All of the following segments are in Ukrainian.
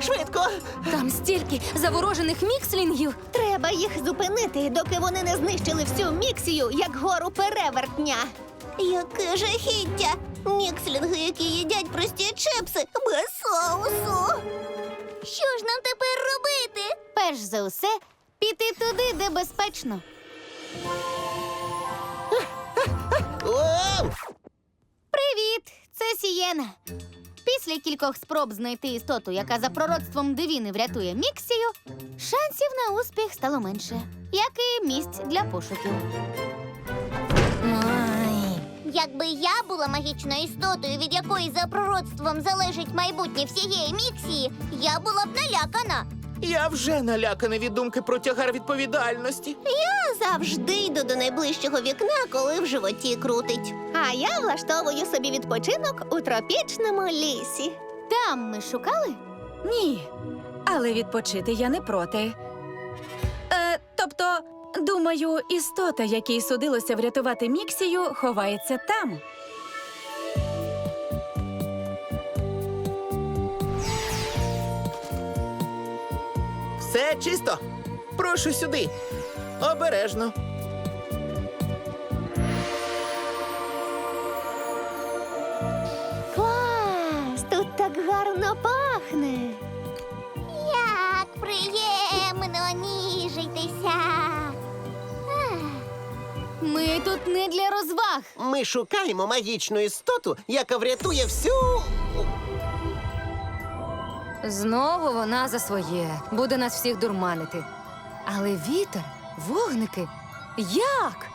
швидко. Там стільки заворожених мікслінгів. Треба їх зупинити, доки вони не знищили всю міксію, як гору перевертня. Яке жахіття! Мікслінги, які їдять прості чипси без соусу. Що ж нам тепер робити? Перш за усе, піти туди, де безпечно. Привіт! Це Сієна. Після кількох спроб знайти істоту, яка за пророцтвом дивіни врятує Міксію, шансів на успіх стало менше, як і місць для пошуків. Якби я була магічною істотою, від якої за пророцтвом залежить майбутнє всієї міксії, я була б налякана. Я вже наляканий від думки про тягар відповідальності. Я завжди йду до найближчого вікна, коли в животі крутить. А я влаштовую собі відпочинок у тропічному лісі. Там ми шукали? Ні. Але відпочити я не проти. Е, тобто, думаю, істота, якій судилося врятувати Міксію, ховається там. Все чисто. Прошу сюди. Обережно. Клас! Тут так гарно пахне. Як приємно ніжитися. Ми тут не для розваг. Ми шукаємо магічну істоту, яка врятує всю. Знову вона за своє. Буде нас всіх дурманити. Але вітер, вогники. Як?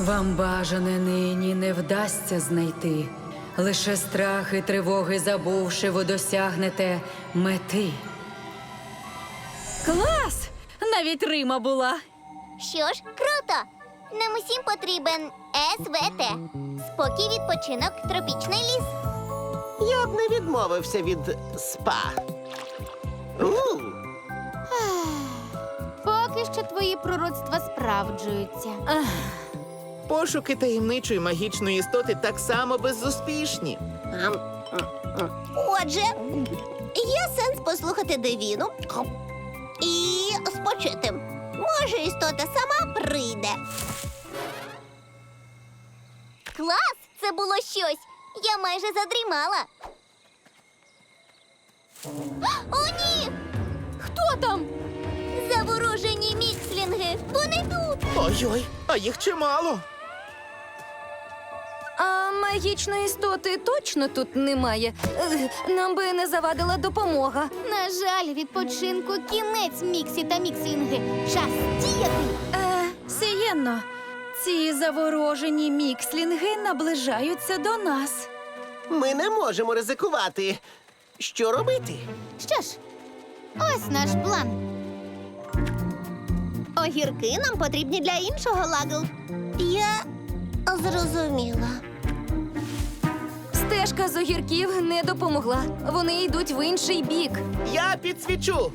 Вам бажане нині не вдасться знайти. Лише страх і тривоги забувши, ви досягнете мети. Клас! Навіть Рима була. Що ж, круто! Нам усім потрібен СВТ. Спокій, відпочинок, тропічний ліс. Я б не відмовився від спа. Поки що твої пророцтва справджуються. Пошуки таємничої магічної істоти так само безуспішні. Отже, є сенс послухати Девіну і спочити. Може, істота сама прийде. Клас! Це було щось. Я майже задрімала. О, ні! Хто там? Заворожені мікслінги! Вони тут! Ой-ой, а їх чимало. А магічної істоти точно тут немає. Е, Нам би не завадила допомога. На жаль, відпочинку кінець Міксі та Міксінги. Час діяти. Е, Сієнно, ці заворожені мікслінги наближаються до нас. Ми не можемо ризикувати. Що робити? Що ж, ось наш план. Огірки нам потрібні для іншого лагу. Я зрозуміла. Стежка з огірків не допомогла. Вони йдуть в інший бік. Я підсвічу.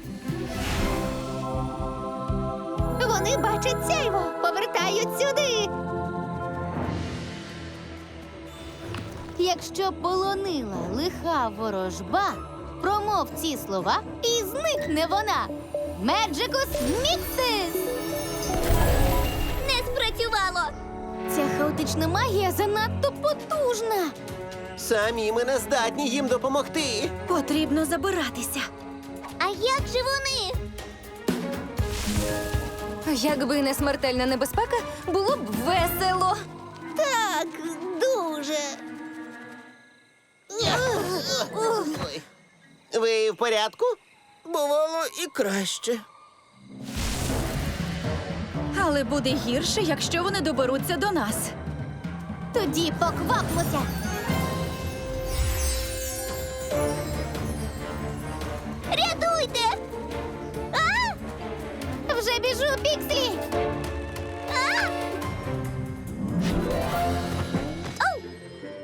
Вони бачать сяйво, повертають сюди. Якщо полонила лиха ворожба, промов ці слова і зникне вона. Меджикус Міксис! Не спрацювало. Ця хаотична магія занадто потужна. Самі ми не здатні їм допомогти. Потрібно забиратися. А як же вони? Якби не смертельна небезпека, було б весело. Так, дуже. Ой. Ви в порядку? Бувало і краще. Але буде гірше, якщо вони доберуться до нас. Тоді поквапмося. Рятуйте! А! Вже біжу, Пікслі! А! Оу!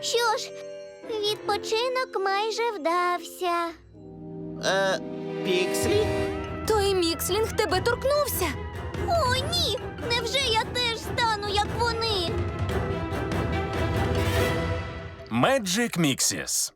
Що ж, відпочинок майже вдався. Е, Пікслі? Той мікслінг тебе торкнувся. О, ні! Невже я теж стану, як вони? Magic Mixes